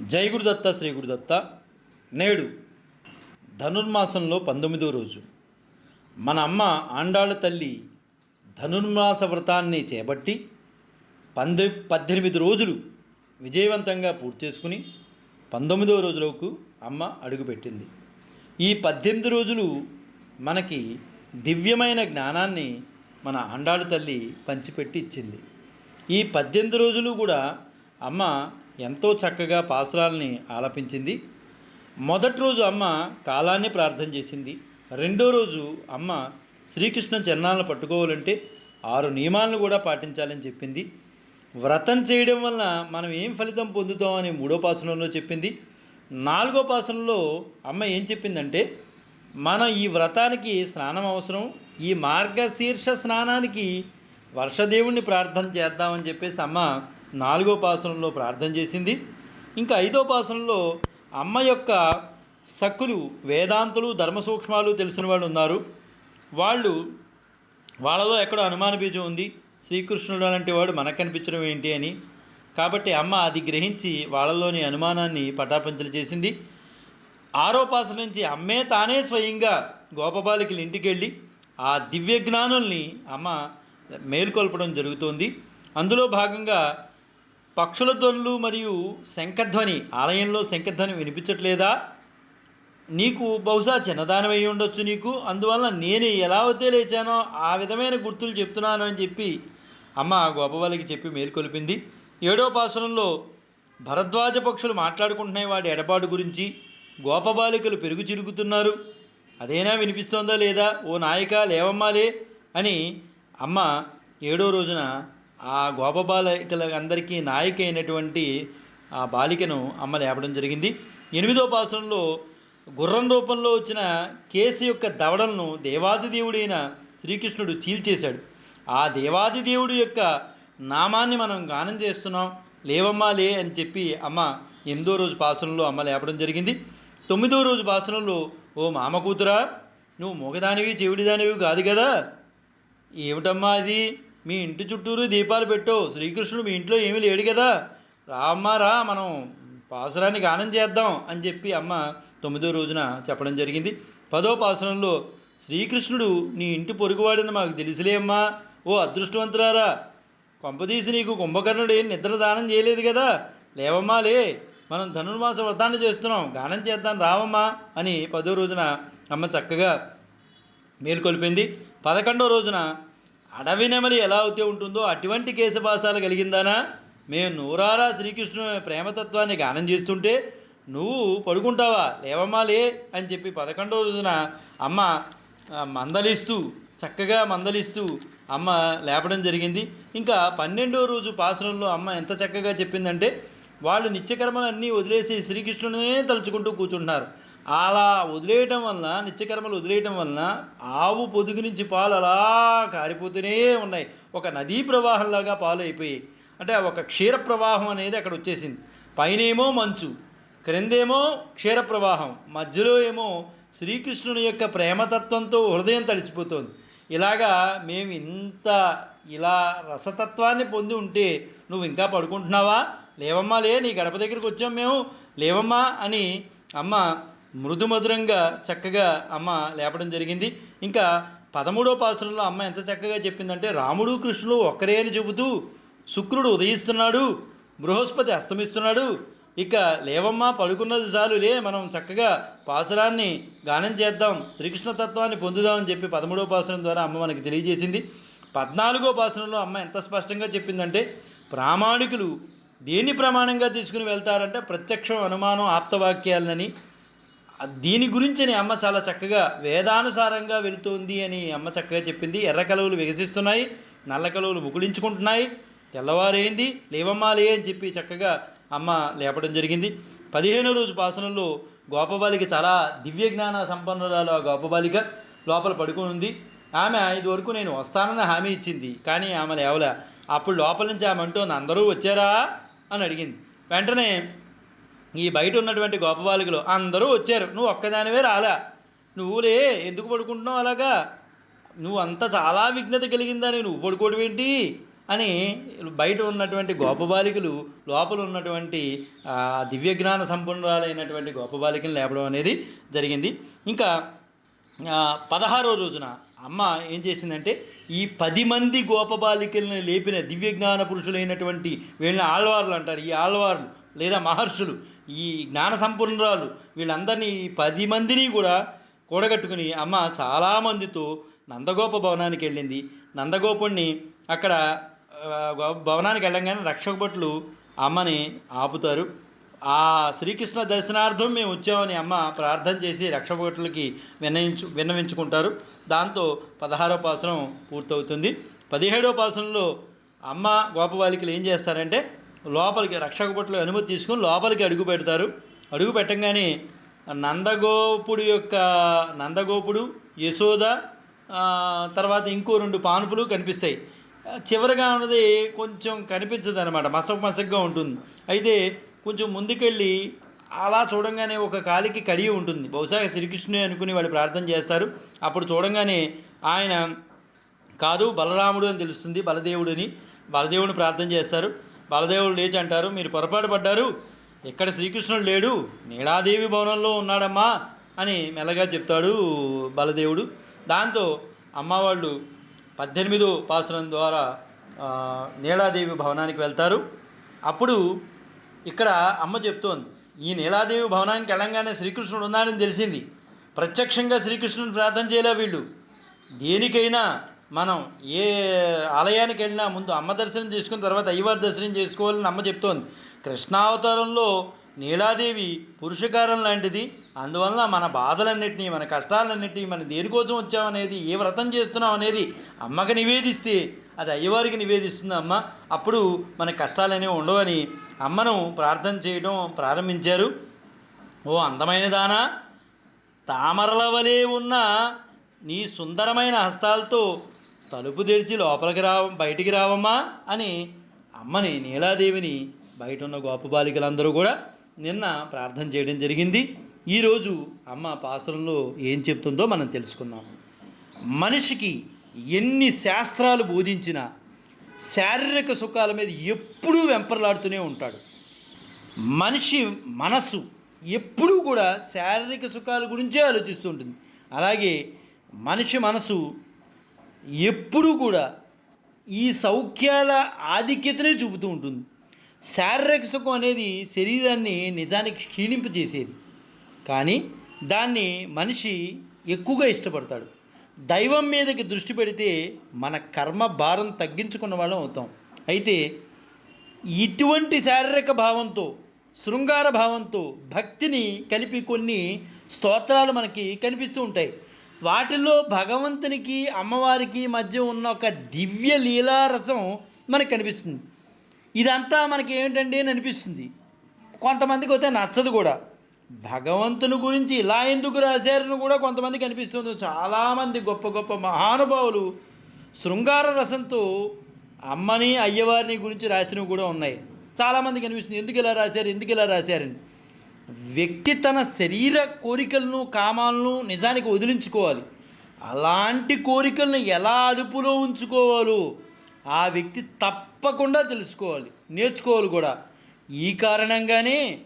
జై గురుదత్త శ్రీ గురుదత్త. నేడు ధనుర్మాసంలో పంతొమ్మిదో రోజు. మన అమ్మ ఆండాళ్ళ తల్లి ధనుర్మాస వ్రతాన్ని చేపట్టి పందె పద్దెనిమిది రోజులు విజయవంతంగా పూర్తి చేసుకుని పంతొమ్మిదవ రోజులకు అమ్మ అడుగుపెట్టింది. ఈ పద్దెనిమిది రోజులు మనకి దివ్యమైన జ్ఞానాన్ని మన ఆండాళ్ళ తల్లి పంచిపెట్టి ఇచ్చింది ఈ పద్దెనిమిది రోజులు కూడా అమ్మ ఎంతో చక్కగా పాసురాల్ని ఆలపించింది. మొదటి రోజు అమ్మ కాలాన్ని ప్రార్థన చేసింది. రెండో రోజు అమ్మ శ్రీకృష్ణ చరణాలను పట్టుకోవాలంటే ఆరు నియమాలను కూడా పాటించాలని చెప్పింది. వ్రతం చేయడం వల్ల మనం ఏం ఫలితం పొందుతామని మూడో పాసనంలో చెప్పింది. నాలుగో పాసనంలో అమ్మ ఏం చెప్పిందంటే మనం ఈ వ్రతానికి స్నానం అవసరం ఈ మార్గశీర్ష స్నానానికి వర్షదేవుణ్ణి ప్రార్థన చేద్దామని చెప్పేసి అమ్మ నాలుగో పాసనంలో ప్రార్థన చేసింది. ఇంకా ఐదో పాసనంలో అమ్మ యొక్క సక్కులు వేదాంతులు ధర్మ సూక్ష్మాలు తెలిసిన వాళ్ళు ఉన్నారు. వాళ్ళు వాళ్ళలో ఎక్కడో అనుమాన బీజం ఉంది. శ్రీకృష్ణుడు అలాంటి వాడు మనకు కనిపించడం ఏంటి అని. కాబట్టి అమ్మ అది గ్రహించి వాళ్ళలోని అనుమానాన్ని పటాపంచలు చేసింది. ఆరోపాసన నుంచి అమ్మే తానే స్వయంగా గోపబాలికలు ఇంటికి వెళ్ళి ఆ దివ్య జ్ఞానుల్ని అమ్మ మేల్కొల్పడం జరుగుతోంది. అందులో భాగంగా పక్షుల ధ్వనులు మరియు శంఖధ్వని ఆలయంలో శంఖధ్వని వినిపించట్లేదా? నీకు బహుశా చిన్నదానమై ఉండొచ్చు నీకు. అందువల్ల నేను ఎలా వద్దే లేచానో ఆ విధమైన గుర్తులు చెప్తున్నాను అని చెప్పి అమ్మ గోపవల్లికి చెప్పి మేల్కొల్పింది ఏడో పాసనంలో భరద్వాజ పక్షులు మాట్లాడుకుంటున్నాయి వాడి ఎడబాటు గురించి. గోపబాలికలు పెరుగు చిరుగుతున్నారు అదేనా వినిపిస్తోందా లేదా? ఓ నాయక లేవమ్మాలే అని అమ్మ ఏడో రోజున ఆ గోపబాలికలందరికీ నాయిక అయినటువంటి ఆ బాలికను అమ్మ లేపడం జరిగింది. ఎనిమిదో పాసనంలో గుర్రం రూపంలో వచ్చిన కేసు యొక్క దవడలను దేవాది దేవుడైన శ్రీకృష్ణుడు చీల్చేశాడు. ఆ దేవాది దేవుడు యొక్క నామాన్ని మనం గానం చేస్తున్నాం. లేవమ్మా లే అని చెప్పి అమ్మ ఎనిమిదో రోజు పాసనంలో అమ్మ లేపడం జరిగింది. తొమ్మిదో రోజు పాసనంలో ఓ మామ కూతురా నువ్వు మొగదానివి చెవిడిదానివి కాదు కదా. ఏమిటమ్మా అది? మీ ఇంటి చుట్టూరు దీపాలు పెట్టు. శ్రీకృష్ణుడు మీ ఇంట్లో ఏమీ లేడు కదా. రామ్మారా మనం పాసురాన్ని గానం చేద్దాం అని చెప్పి అమ్మ తొమ్మిదో రోజున చెప్పడం జరిగింది. పదో పాసురంలో శ్రీకృష్ణుడు నీ ఇంటి పొరుగువాడని మాకు తెలుసులే అమ్మా. ఓ అదృష్టవంతురారా కొంపదీసి నీకు కుంభకర్ణుడు ఏం నిద్ర దానం చేయలేదు కదా. లేవమ్మా లే. మనం ధనుర్మాస వ్రతాన్ని చేస్తున్నాం. గానం చేద్దాం రావమ్మా అని పదో రోజున అమ్మ చక్కగా మేలుకొల్పింది. పదకొండో రోజున అడవి నెమలి ఎలా అయితే ఉంటుందో అటువంటి కేశపాసాలు కలిగిందానా? మేము నూరారా శ్రీకృష్ణుని ప్రేమతత్వాన్ని గానం చేస్తుంటే నువ్వు పడుకుంటావా? లేవమ్మా లే అని చెప్పి పదకొండవ రోజున అమ్మ మందలిస్తూ చక్కగా మందలిస్తూ అమ్మ లేపడం జరిగింది. ఇంకా పన్నెండో రోజు పాసనంలో అమ్మ ఎంత చక్కగా చెప్పిందంటే వాళ్ళు నిత్యకర్మలన్నీ వదిలేసి శ్రీకృష్ణునే తలుచుకుంటూ కూర్చుంటున్నారు. అలా వదిలేయటం వలన నిత్యకర్మలు వదిలేయటం వలన ఆవు పొదుగు నుంచి పాలు అలా కారిపోతూనే ఉన్నాయి. ఒక నదీ ప్రవాహంలాగా పాలు అయిపోయాయి అంటే ఒక క్షీర ప్రవాహం అనేది అక్కడ వచ్చేసింది. పైనేమో మంచు క్రిందేమో క్షీర ప్రవాహం మధ్యలో ఏమో శ్రీకృష్ణుని యొక్క ప్రేమతత్వంతో హృదయం తడిచిపోతుంది ఇలాగా మేము ఇంత ఇలా రసతత్వాన్ని పొంది ఉంటే నువ్వు ఇంకా పడుకుంటున్నావా? లేవమ్మా లే నీ గడప దగ్గరికి వచ్చాం మేము. లేవమ్మా అని అమ్మ మృదుమధురంగా చక్కగా అమ్మ లేపడం జరిగింది. ఇంకా పదమూడో పాసనంలో అమ్మ ఎంత చక్కగా చెప్పిందంటే రాముడు కృష్ణుడు ఒక్కరే అని చెబుతూ శుక్రుడు ఉదయిస్తున్నాడు బృహస్పతి అస్తమిస్తున్నాడు. ఇక లేవమ్మా పడుకున్నది చాలు లే మనం చక్కగా పాసురాన్ని గానం చేద్దాం శ్రీకృష్ణ తత్వాన్ని పొందుదామని చెప్పి పదమూడో పాసురం ద్వారా అమ్మ మనకి తెలియజేసింది. పద్నాలుగో పాసురంలో అమ్మ ఎంత స్పష్టంగా చెప్పిందంటే ప్రామాణికులు దేన్ని ప్రమాణంగా తీసుకుని వెళ్తారంటే ప్రత్యక్షం అనుమానం ఆప్తవాక్యాలని దీని గురించని అమ్మ చాలా చక్కగా వేదానుసారంగా వెళుతుంది అని అమ్మ చక్కగా చెప్పింది. ఎర్ర కలువలు వికసిస్తున్నాయి నల్ల కలువలు ముగుళించుకుంటున్నాయి తెల్లవారైంది? లేవమ్మాలే అని చెప్పి చక్కగా అమ్మ లేపడం జరిగింది. పదిహేను రోజు పాసనంలో గోపబాలిక చాలా దివ్య జ్ఞాన సంపన్నురాలు ఆ గోపబాలిక లోపల పడుకుని ఉంది. ఆమె ఇది వరకు నేను వస్తానని హామీ ఇచ్చింది కానీ ఆమె లేవలే. అప్పుడు లోపల నుంచి ఆమె అంటోంది అందరూ వచ్చారా? అని అడిగింది. వెంటనే ఈ బయట ఉన్నటువంటి గోపబాలికలు అందరూ వచ్చారు. నువ్వు ఒక్కదానివే రాలా. నువ్వులే ఎందుకు పడుకుంటున్నావు అలాగా? నువ్వు అంత చాలా విఘ్నత కలిగిందని నువ్వు పడుకోవడం ఏంటి? అని బయట ఉన్నటువంటి గోపబాలికలు లోపల ఉన్నటువంటి దివ్య దివ్యజ్ఞాన సంపన్నురాలైనటువంటి గోపబాలికను లేపడం అనేది జరిగింది. ఇంకా పదహారో రోజున అమ్మ ఏం చేసిందంటే ఈ పది మంది గోపబాలికలను లేపిన దివ్యజ్ఞాన పురుషులైనటువంటి వీళ్ళని ఆళ్వార్లు అంటారు. ఈ ఆళ్వార్లు లేదా మహర్షులు ఈ జ్ఞాన సంపన్నురాలు వీళ్ళందరినీ పది మందిని కూడా కూడగట్టుకుని అమ్మ చాలామందితో నందగోప భవనానికి వెళ్ళింది. నందగోపుణ్ణి అక్కడ భవనానికి వెళ్ళంగానే రక్షక భటులు అమ్మని ఆపుతారు. ఆ శ్రీకృష్ణ దర్శనార్థం మేము వచ్చామని అమ్మ ప్రార్థన చేసి రక్షభటులకి విన్నయించు విన్నవించుకుంటారు. దాంతో పదహారో పాసనం పూర్తవుతుంది. పదిహేడో పాసనంలో అమ్మ గోపబాలికలు ఏం చేస్తారంటే లోపలికి రక్షక భటులు అనుమతి తీసుకొని లోపలికి అడుగు పెడతారు. అడుగు పెట్టంగానే నందగోపుడు యొక్క నందగోపుడు యశోద తర్వాత ఇంకో రెండు పానుపులు కనిపిస్తాయి. చివరిగా ఉన్నది కొంచెం కనిపించదు అనమాట మసక్ మసక్గా ఉంటుంది. అయితే కొంచెం ముందుకెళ్ళి అలా చూడంగానే ఒక కాలికి కడిగి ఉంటుంది. బహుశా శ్రీకృష్ణుని అనుకుని వాడు ప్రార్థన చేస్తారు. అప్పుడు చూడంగానే ఆయన కాదు బలరాముడు అని తెలుస్తుంది బలదేవుడిని బలదేవుని ప్రార్థన చేస్తారు. బలదేవుడు లేచి అంటారు మీరు పొరపాటు పడ్డారు. ఇక్కడ శ్రీకృష్ణుడు లేడు. నీలాదేవి భవనంలో ఉన్నాడమ్మా అని మెల్లగా చెప్తాడు బలదేవుడు. దాంతో అమ్మవాళ్ళు పద్దెనిమిదో పాసనం ద్వారా నీలాదేవి భవనానికి వెళ్తారు. అప్పుడు ఇక్కడ అమ్మ చెప్తోంది ఈ నీలాదేవి భవనానికి వెళ్ళంగానే శ్రీకృష్ణుడు ఉన్నాడని తెలిసింది. ప్రత్యక్షంగా శ్రీకృష్ణుని ప్రార్థన చేయలే వీళ్ళు. దేనికైనా మనం ఏ ఆలయానికి వెళ్ళినా ముందు అమ్మ దర్శనం చేసుకున్న తర్వాత అయ్యవారి దర్శనం చేసుకోవాలని అమ్మ చెప్తోంది. కృష్ణావతారంలో నీలాదేవి పురుషకారం లాంటిది. అందువలన మన బాధలన్నింటినీ మన కష్టాలన్నింటినీ మన దేనికోసం వచ్చామనేది ఏ వ్రతం చేస్తున్నాం అనేది అమ్మకి నివేదిస్తే అది అయ్యవారికి నివేదిస్తుంది అమ్మ. అప్పుడు మన కష్టాలనేవి ఉండవని అమ్మను ప్రార్థన చేయడం ప్రారంభించారు. ఓ అందమైన దానా తామరల వలె ఉన్న నీ సుందరమైన హస్తాలతో తలుపు తెరిచి లోపలికి రావ బయటికి రావమ్మా అని అమ్మని నీలాదేవిని బయట ఉన్న గోప బాలికలందరూ కూడా నిన్న ప్రార్థన చేయడం జరిగింది. ఈరోజు అమ్మ పాసరంలో ఏం చెప్తుందో మనం తెలుసుకుందాం. మనిషికి ఎన్ని శాస్త్రాలు బోధించినా శారీరక సుఖాల మీద ఎప్పుడూ వెంపర్లాడుతూనే ఉంటాడు. మనిషి మనసు ఎప్పుడూ కూడా శారీరక సుఖాల గురించే ఆలోచిస్తూ ఉంటుంది. అలాగే మనిషి మనసు ఎప్పుడూ కూడా ఈ సౌఖ్యాల ఆధిక్యతనే చూపుతూ ఉంటుంది. శారీరక సుఖం అనేది శరీరాన్ని నిజానికి క్షీణింపజేసేది కానీ దాన్ని మనిషి ఎక్కువగా ఇష్టపడతాడు. దైవం మీదకి దృష్టి పెడితే మన కర్మ భారం తగ్గించుకున్న వాళ్ళం అవుతాం. అయితే ఇటువంటి శారీరక భావంతో శృంగార భావంతో భక్తిని కలిపి కొన్ని స్తోత్రాలు మనకి కనిపిస్తూ ఉంటాయి. వాటిల్లో భగవంతునికి అమ్మవారికి మధ్య ఉన్న ఒక దివ్య లీలారసం మనకు కనిపిస్తుంది. ఇదంతా మనకి ఏమిటండి అని అనిపిస్తుంది. కొంతమందికి అయితే నచ్చదు కూడా. భగవంతుని గురించి ఇలా ఎందుకు రాశారని కూడా కొంతమందికి అనిపిస్తుంది. చాలామంది గొప్ప గొప్ప మహానుభావులు శృంగార రసంతో అమ్మని అయ్యవారిని గురించి రాసినవి కూడా ఉన్నాయి. చాలామందికి అనిపిస్తుంది ఎందుకు ఇలా రాశారు? ఎందుకు ఇలా రాశారని? వ్యక్తి తన శరీర కోరికలను కామాలను నిజానికి వదిలించుకోవాలి. అలాంటి కోరికలను ఎలా అదుపులో ఉంచుకోవాలో ఆ వ్యక్తి తప్పకుండా తెలుసుకోవాలి నేర్చుకోవాలి కూడా. ఈ కారణంగానే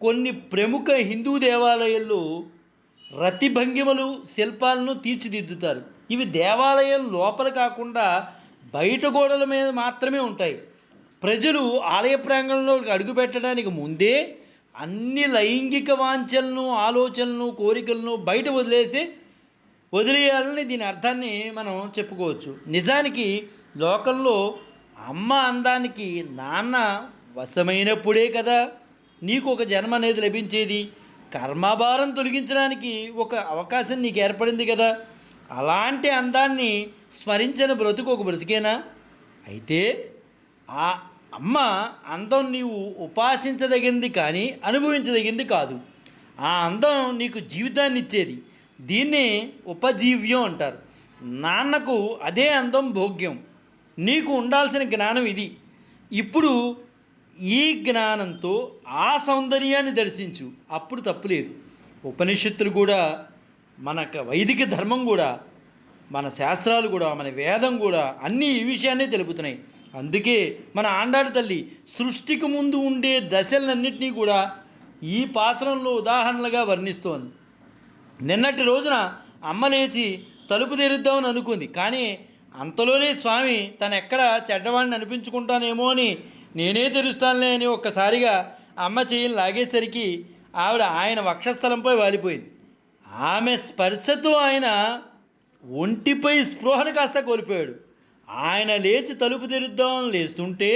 కొన్ని ప్రముఖ హిందూ దేవాలయాల్లో రతి భంగిమలు శిల్పాలను తీర్చిదిద్దుతారు. ఇవి దేవాలయం లోపల కాకుండా బయట గోడల మీద మాత్రమే ఉంటాయి. ప్రజలు ఆలయ ప్రాంగణంలో అడుగుపెట్టడానికి ముందే అన్ని లైంగిక వాంఛలను ఆలోచనలను కోరికలను బయట వదిలేసి వదిలేయాలని దీని అర్థాన్ని మనం చెప్పుకోవచ్చు. నిజానికి లోకంలో అమ్మ అందానికి నాన్న వశమైనప్పుడే కదా నీకు ఒక జన్మ అనేది లభించేది. కర్మభారం తొలగించడానికి ఒక అవకాశం నీకు ఏర్పడింది కదా. అలాంటి అందాన్ని స్మరించిన బ్రతుకు ఒక బ్రతికేనా? అయితే ఆ అమ్మ అందం నీవు ఉపాసించదగింది కానీ అనుభవించదగింది కాదు. ఆ అందం నీకు జీవితాన్ని ఇచ్చేది దీన్నే ఉపజీవ్యం అంటారు. నాన్నకు అదే అందం భోగ్యం. నీకు ఉండాల్సిన జ్ఞానం ఇది. ఇప్పుడు ఈ జ్ఞానంతో ఆ సౌందర్యాన్ని దర్శించు. అప్పుడు తప్పులేదు ఉపనిషత్తులు కూడా మనకు వైదిక ధర్మం కూడా మన శాస్త్రాలు కూడా మన వేదం కూడా అన్నీ ఈ విషయాన్నే తెలుపుతున్నాయి. అందుకే మన ఆండాడి తల్లి సృష్టికి ముందు ఉండే దశలన్నింటినీ కూడా ఈ పాసనంలో ఉదాహరణలుగా వర్ణిస్తోంది. నిన్నటి రోజున అమ్మ లేచి తలుపు తెరుద్దామని అనుకుంది. కానీ అంతలోనే స్వామి తను ఎక్కడ చెడ్డవాడిని అనిపించుకుంటానేమో అని నేనే తెరుస్తానులే అని ఒక్కసారిగా అమ్మ చెయ్యిని లాగేసరికి ఆవిడ ఆయన వక్షస్థలంపై వాలిపోయింది. ఆమె స్పర్శతో ఆయన ఒంటిపై స్పృహను కాస్త కోల్పోయాడు. ఆయన లేచి తలుపు తెరుద్దామని లేస్తుంటే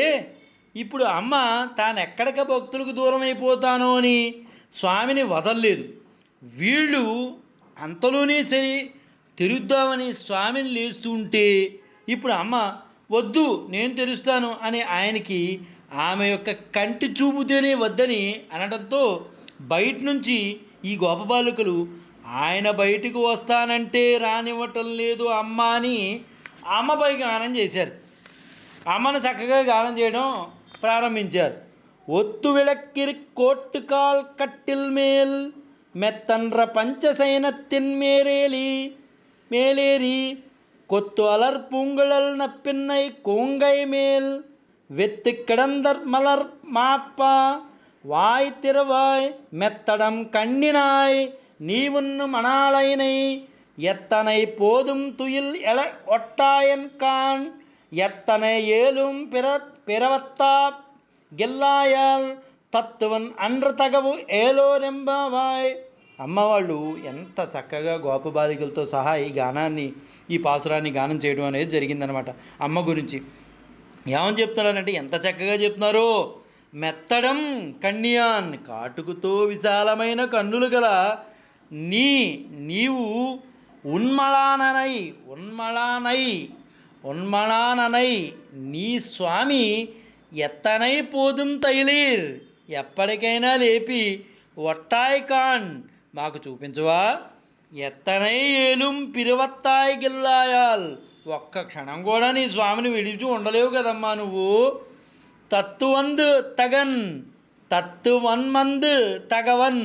ఇప్పుడు అమ్మ తాను ఎక్కడిక భక్తులకు దూరం అయిపోతానో అని స్వామిని వదలలేదు. వీళ్ళు అంతలోనే సరే తెరుద్దామని స్వామిని లేస్తుంటే ఇప్పుడు అమ్మ వద్దు నేను తెరుస్తాను అని ఆయనకి ఆమె యొక్క కంటి చూపుతేనే వద్దని అనడంతో బయట నుంచి ఈ గోపబాలికలు ఆయన బయటకు వస్తానంటే రానివ్వటం లేదు అమ్మ అని అమ్మ పైకి గానం చేశారు. అమ్మను చక్కగా గానం చేయడం ప్రారంభించారు. ఒత్తు విళక్కిరి కోట్టుకాల్ కట్టిల్ మేల్ மெத்தன்ற பஞ்சசைனத்தின் மேலேலி மேலேறி கொத்து அலர் பூங்குழல் நப்பின்னை கூங்கை மேல் வெத்து கிடந்தற் மலர் மாப்பா வாய் திருவாய் மெத்தடம் கண்ணினாய் நீ உண்ணும் அனாலையினை எத்தனை போதும் துயில் எழ ஒட்டாயன் கான் எத்தனை ஏலும் பிற பிறவத்தா గెల్లాయాల్ తత్వన్ అండ్ర తగవు ఏలోరెంబావాయ్ అమ్మవాళ్ళు ఎంత చక్కగా గోప బాలికలతో సహా ఈ గానాన్ని ఈ పాసురాన్ని గానం చేయడం అనేది జరిగిందనమాట అమ్మ గురించి ఏమని చెప్తున్నారంటే ఎంత చక్కగా చెప్తున్నారో మెత్తడం కన్యాన్ కాటుకుతో విశాలమైన కన్నులు గల నీ నీవు ఉన్మళాననై ఉన్మళానై ఉన్మళాననై నీ స్వామి ఎత్తనై పోదుం తైలీర్ ఎప్పటికైనా లేపి ఒట్టాయ్ కాన్ మాకు చూపించవా ఎత్తనై ఏలుం పిరువత్తాయి గిల్లాయాల్ ఒక్క క్షణం కూడా నీ స్వామిని విడిచి ఉండలేవు కదమ్మా నువ్వు తత్తువందు తగన్ తత్తువన్మందు తగవన్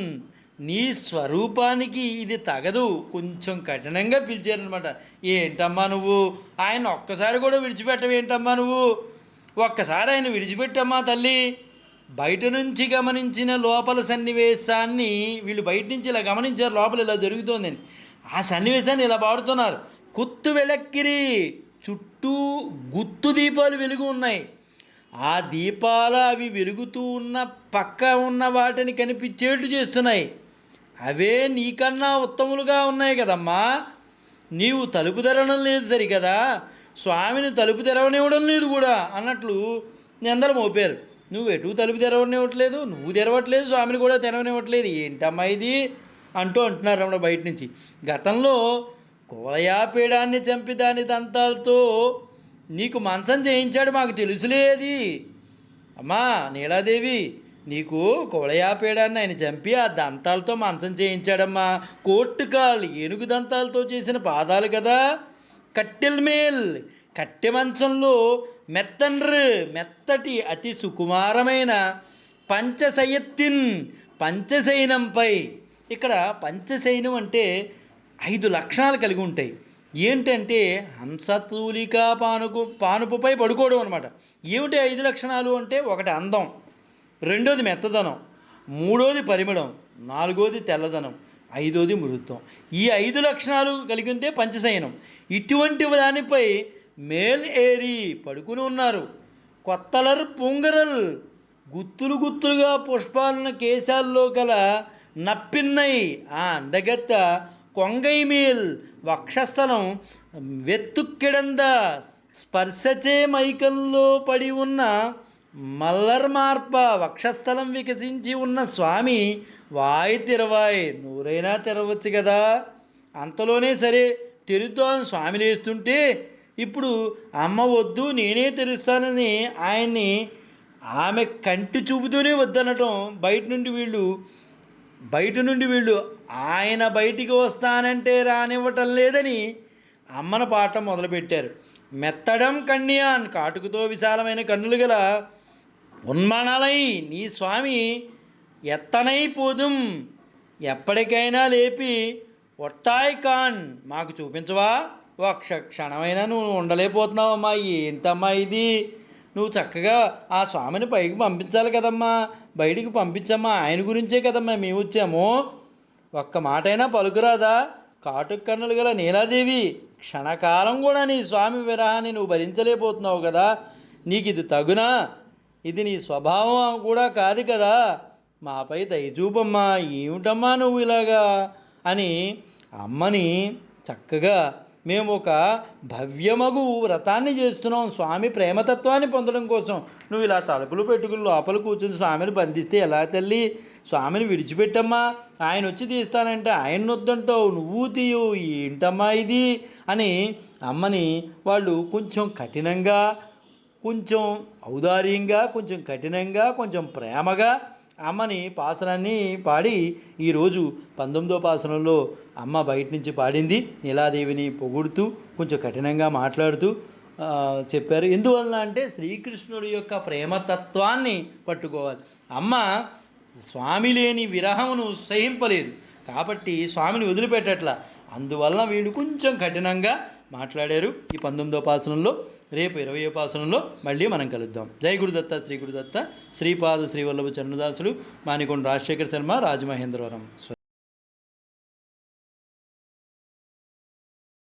నీ స్వరూపానికి ఇది తగదు. కొంచెం కఠినంగా పిలిచారనమాట ఏంటమ్మా నువ్వు? ఆయన ఒక్కసారి కూడా విడిచిపెట్టవేంటమ్మా నువ్వు? ఒక్కసారి ఆయన విడిచిపెట్టమ్మా తల్లి. బయట నుంచి గమనించిన లోపల సన్నివేశాన్ని వీళ్ళు బయట నుంచి ఇలా గమనించారు. లోపల ఇలా జరుగుతోందని ఆ సన్నివేశాన్ని ఇలా పాడుతున్నారు. కుత్తు వెలక్కిరి చుట్టూ గుత్తు దీపాలు వెలుగు ఉన్నాయి. ఆ దీపాలు అవి వెలుగుతూ ఉన్న పక్క ఉన్న వాటిని కనిపించేట్టు చేస్తున్నాయి. అవే నీకన్నా ఉత్తములుగా ఉన్నాయి కదమ్మా. నీవు తలుపు తెరవడం లేదు సరికదా స్వామిని తలుపు తెరవనివ్వడం లేదు కూడా అన్నట్లు అందరూ మోపారు. నువ్వు ఎటు తలుపు తెరవనివ్వట్లేదు? నువ్వు తెరవట్లేదు స్వామిని కూడా తెరవనివ్వట్లేదు. ఏంటమ్మా ఇది? అంటూ అంటున్నారు రమణ బయట నుంచి. గతంలో కోలయాపీడాన్ని చంపి దాని దంతాలతో నీకు మంచం చేయించాడు మాకు తెలుసులేది. అమ్మా నీలాదేవి నీకు కువళయాపేడాన్ని ఆయన చంపి ఆ దంతాలతో మంచం చేయించాడమ్మా. కోర్టుకాలు ఏనుగు దంతాలతో చేసిన పాదాలు కదా. కట్టెల్ మేల్ కట్టె మంచంలో మెత్తండ్రు మెత్తటి అతి సుకుమారమైన పంచశయత్తిన్ పంచశయనంపై. ఇక్కడ పంచశయనం అంటే ఐదు లక్షణాలు కలిగి ఉంటాయి. ఏంటంటే హంసతూలిక పానుకు పానుపుపై పడుకోవడం అనమాట ఏమిటి ఐదు లక్షణాలు అంటే ఒకటి అందం. రెండోది మెత్తదనం మూడోది పరిమళం నాలుగోది తెల్లదనం ఐదోది మృదుత్వం ఈ ఐదు లక్షణాలు కలిగి ఉంటే పంచశయనం. ఇటువంటి దానిపై మేల్ ఏరి పడుకుని ఉన్నారు. కొత్తలర్ పొంగరల్ గుత్తులు గుత్తులుగా పుష్పాలను కేశాల్లో గల నప్పిన్నై ఆ అందగత్త కొంగై మేల్ వక్షస్థలం వెత్తుక్కిడంద స్పర్శచే మైకంలో పడి ఉన్న మల్లర్ మార్ప వక్షస్థలం వికసించి ఉన్న స్వామి వాయి తెరవాయి నూరైనా తెరవచ్చు కదా అంతలోనే సరే తెరుద్దామని స్వామి లేస్తుంటే ఇప్పుడు అమ్మ వద్దు నేనే తెరుస్తానని ఆయన్ని ఆమె కంటి చూపుతూనే వద్దనటం బయట నుండి వీళ్ళు బయట నుండి వీళ్ళు ఆయన బయటికి వస్తానంటే రానివ్వటం లేదని అమ్మన పాఠం మొదలుపెట్టారు. మెత్తడం కన్యాన్ కాటుకుతో విశాలమైన కన్నులు గల ఉన్మణలై నీ స్వామి ఎత్తనై పోదుం. ఎప్పటికైనా లేపి ఒట్టాయ్ కాన్ మాకు చూపించవా? ఒక్క క్షణమైనా నువ్వు ఉండలేకపోతున్నావమ్మా ఏంటమ్మా ఇది? నువ్వు చక్కగా ఆ స్వామిని పైకి పంపించాలి కదమ్మా. బయటికి పంపించమ్మా ఆయన గురించే కదమ్మా మేము వచ్చాము. ఒక్క మాటైనా పలుకురాదా? కాటుక కన్నులు గల నీలాదేవి క్షణకాలం కూడా నీ స్వామి విరహాన్ని నువ్వు భరించలేకపోతున్నావు కదా. నీకు ఇది తగునా? ఇది నీ స్వభావం కూడా కాదు కదా. మాపై దయచూపమ్మా ఏమిటమ్మా నువ్వు ఇలాగా? అని అమ్మని చక్కగా మేము ఒక భవ్యమగు వ్రతాన్ని చేస్తున్నాం. స్వామి ప్రేమతత్వాన్ని పొందడం కోసం. నువ్వు ఇలా తలుపులు పెట్టుకుని లోపల కూర్చుని స్వామిని బంధిస్తే ఎలా తల్లి? స్వామిని విడిచిపెట్టమ్మా. ఆయన వచ్చి తీస్తానంటే ఆయన వద్దంటావు. నువ్వు తీయు. ఏంటమ్మా ఇది? అని అమ్మని వాళ్ళు కొంచెం కఠినంగా కొంచెం ఔదార్యంగా కొంచెం కఠినంగా కొంచెం ప్రేమగా అమ్మని పాసనాన్ని పాడి ఈరోజు పంతొమ్మిదో పాసనంలో అమ్మ బయట నుంచి పాడింది. నీలాదేవిని పొగుడుతూ కొంచెం కఠినంగా మాట్లాడుతూ చెప్పారు. ఎందువలన అంటే శ్రీకృష్ణుడి యొక్క ప్రేమతత్వాన్ని పట్టుకోవాలి. అమ్మ స్వామి లేని విరహమును సహింపలేదు. కాబట్టి స్వామిని వదిలిపెట్టట్లా. అందువలన వీళ్ళు కొంచెం కఠినంగా మాట్లాడారు ఈ పంతొమ్మిదో పాసనంలో. రేపు ఇరవై ఉపాసనలో మళ్ళీ మనం కలుద్దాం. జై గురుదత్త శ్రీ గురుదత్త. శ్రీపాద శ్రీవల్లభ చరణదాసులు మానికొండ రాజశేఖర శర్మ రాజమహేంద్రవరం.